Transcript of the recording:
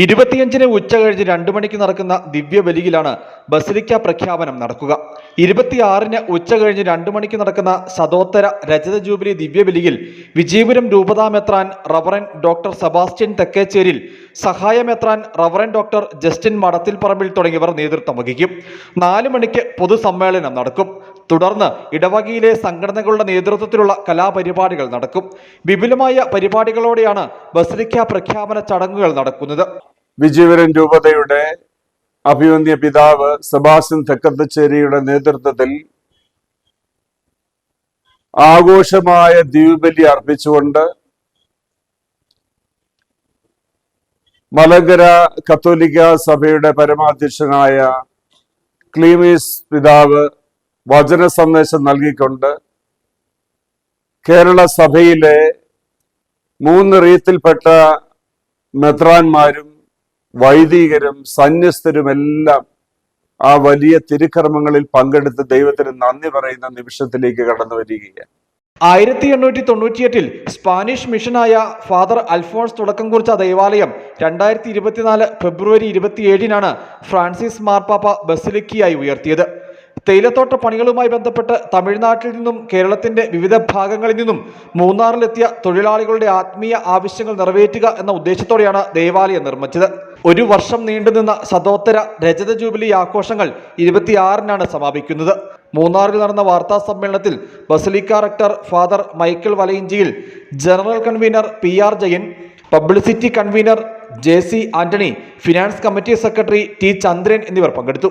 ഇരുപത്തിയഞ്ചിന് ഉച്ച കഴിഞ്ഞ് രണ്ടു മണിക്ക് നടക്കുന്ന ദിവ്യബലിയിലാണ് ബസിലിക്ക പ്രഖ്യാപനം നടക്കുക. ഇരുപത്തിയാറിന് ഉച്ച കഴിഞ്ഞ് രണ്ടു മണിക്ക് നടക്കുന്ന സദോത്തര രജത ജൂബിലി ദിവ്യബലിയിൽ വിജയപുരം രൂപതാമെത്രാൻ റവറൻ ഡോക്ടർ സെബാസ്റ്റ്യൻ തെക്കേച്ചേരിൽ സഹായമെത്രാൻ reverend doctor Justin Madathilparambil തുടങ്ങിയവർ നേതൃത്വം വഹിക്കും. നാലു മണിക്ക് പൊതുസമ്മേളനം നടക്കും. തുടർന്ന് ഇടവകയിലെ സംഘടനകളുടെ നേതൃത്വത്തിലുള്ള കലാപരിപാടികൾ നടക്കും. വിപുലമായ പരിപാടികളോടെയാണ് ബസലിക്ക പ്രഖ്യാപന ചടങ്ങുകൾ നടക്കുന്നത്. വിജയവരൻ രൂപതയുടെ അഭിവന്യ പിതാവ് സെബാസ്റ്റ്യൻ തെക്കത്തച്ചേരിയുടെ നേതൃത്വത്തിൽ ആഘോഷമായ ദ്വീപലി അർപ്പിച്ചുകൊണ്ട് മലങ്കര കത്തോലിക്ക സഭയുടെ പരമാധ്യക്ഷനായ ക്ലീമീസ് പിതാവ് വചന സന്ദേശം നൽകിക്കൊണ്ട് കേരള സഭയിലെ മൂന്ന് റീത്തിൽപ്പെട്ട മെത്രാന്മാരും വൈദികരും സന്യസ്തരുമെല്ലാം ആ വലിയ തിരുക്കർമ്മങ്ങളിൽ പങ്കെടുത്ത് ദൈവത്തിന് നന്ദി പറയുന്ന നിമിഷത്തിലേക്ക് കടന്നു വരികയാണ്. ആയിരത്തി എണ്ണൂറ്റി തൊണ്ണൂറ്റിയെട്ടിൽ സ്പാനിഷ് മിഷനായ ഫാദർ അൽഫോൺസ് തുടക്കം കുറിച്ച ദേവാലയം രണ്ടായിരത്തി ഇരുപത്തിനാല് ഫെബ്രുവരി ഇരുപത്തിയേഴിനാണ് ഫ്രാൻസിസ് മാർപ്പാപ്പ ബസിലിക്കിയായി ഉയർത്തിയത്. തേയിലത്തോട്ട പണികളുമായി ബന്ധപ്പെട്ട് തമിഴ്നാട്ടിൽ നിന്നും കേരളത്തിന്റെ വിവിധ ഭാഗങ്ങളിൽ നിന്നും മൂന്നാറിലെത്തിയ തൊഴിലാളികളുടെ ആത്മീയ ആവശ്യങ്ങൾ നിറവേറ്റുക എന്ന ഉദ്ദേശത്തോടെയാണ് ദേവാലയം നിർമ്മിച്ചത്. ഒരു വർഷം നീണ്ടുനിന്ന ശതോത്തര രജത ജൂബിലി ആഘോഷങ്ങൾ ഇരുപത്തിയാറിനാണ് സമാപിക്കുന്നത്. മൂന്നാറിൽ നടന്ന വാർത്താ സമ്മേളനത്തിൽ basilica rector father Michael Valayinchiyil general convener P R Jayan publicity convener J C Antony finance committee secretary T Chandran എന്നിവർ പങ്കെടുത്തു.